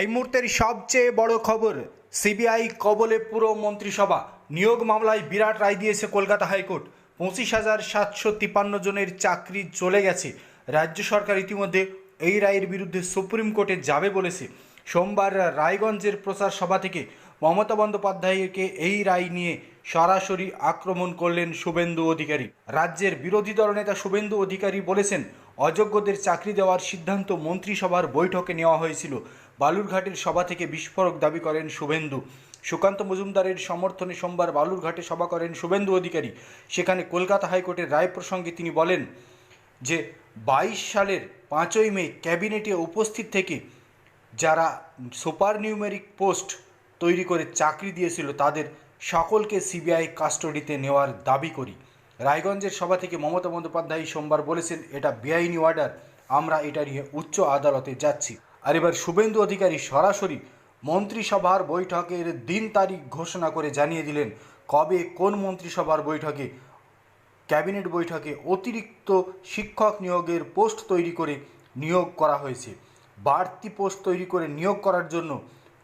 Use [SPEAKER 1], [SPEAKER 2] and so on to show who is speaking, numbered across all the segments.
[SPEAKER 1] এই মুহূর্তের সবচেয়ে বড় খবর, সিবিআই কবলে পুরো মন্ত্রিসভা। নিয়োগ মামলায় বিরাট রায় দিয়েছে কলকাতা হাইকোর্ট। পঁচিশ হাজার সাতশো তিপ্পান্ন জনের চাকরি চলে গেছে। রাজ্য সরকার ইতিমধ্যে এই রায়ের বিরুদ্ধে সুপ্রিম কোর্টে যাবে বলেছে। সোমবার রায়গঞ্জের প্রচার সভা থেকে মমতা বন্দ্যোপাধ্যায়কে এই রায় নিয়ে সরাসরি আক্রমণ করলেন শুভেন্দু অধিকারী। রাজ্যের বিরোধী দলনেতা শুভেন্দু অধিকারী বলেছেন অযোগ্যদের চাকরি দেওয়ার সিদ্ধান্ত মন্ত্রিসভার বৈঠকে নেওয়া হয়েছিল। বালুরঘাটের সভা থেকে বিস্ফোরক দাবি করেন শুভেন্দু। সুকান্ত মজুমদারের সমর্থনে সোমবার বালুরঘাটে সভা করেন শুভেন্দু অধিকারী। সেখানে কলকাতা হাইকোর্টের রায় প্রসঙ্গে তিনি বলেন যে, বাইশ সালের পাঁচই মে ক্যাবিনেটে উপস্থিত থেকে যারা সুপার নিউমেরিক পোস্ট তৈরি করে চাকরি দিয়েছিল, তাদের সকলকে সিবিআই কাস্টডিতে নেওয়ার দাবি করি। রায়গঞ্জের সভা থেকে মমতা বন্দ্যোপাধ্যায় সোমবার বলেছেন, এটা বেআইনি অর্ডার আমরা এটা নিয়ে উচ্চ আদালতে যাচ্ছি। আর এবার শুভেন্দু অধিকারী সরাসরি মন্ত্রিসভার বৈঠকের দিন তারিখ ঘোষণা করে জানিয়ে দিলেন, কবে কোন মন্ত্রিসভার বৈঠকে, ক্যাবিনেট বৈঠকে অতিরিক্ত শিক্ষক নিয়োগের পোস্ট তৈরি করে নিয়োগ করা হয়েছে? বাড়তি পোস্ট তৈরি করে নিয়োগ করার জন্য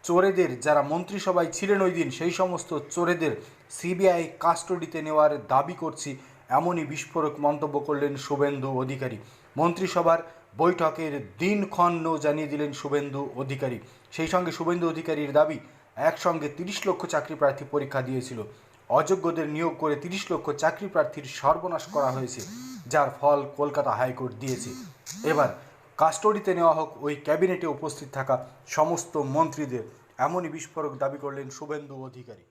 [SPEAKER 1] চোরেদের, যারা মন্ত্রিসভায় ছিলেন ওই দিন, সেই সমস্ত চোরেদের সিবিআই কাস্টডিতে নেওয়ার দাবি করছি, এমনই বিস্ফোরক মন্তব্য করলেন শুভেন্দু অধিকারী। মন্ত্রিসভার বৈঠকের দিনক্ষণ জানিয়ে দিলেন শুভেন্দু অধিকারী। সেই সঙ্গে শুভেন্দু অধিকারীর দাবি, একসঙ্গে তিরিশ লক্ষ চাকরি প্রার্থী পরীক্ষা দিয়েছিল। অযোগ্যদের নিয়োগ করে তিরিশ লক্ষ চাকরি প্রার্থীর সর্বনাশ করা হয়েছে, যার ফল কলকাতা হাইকোর্ট দিয়েছে। এবার কাস্টডিতে নেওয়া হোক, ওই ক্যাবিনেটে উপস্থিত থাকা সমস্ত মন্ত্রীদের এমনই বিস্ফোরক দাবি করলেন শুভেন্দু অধিকারী।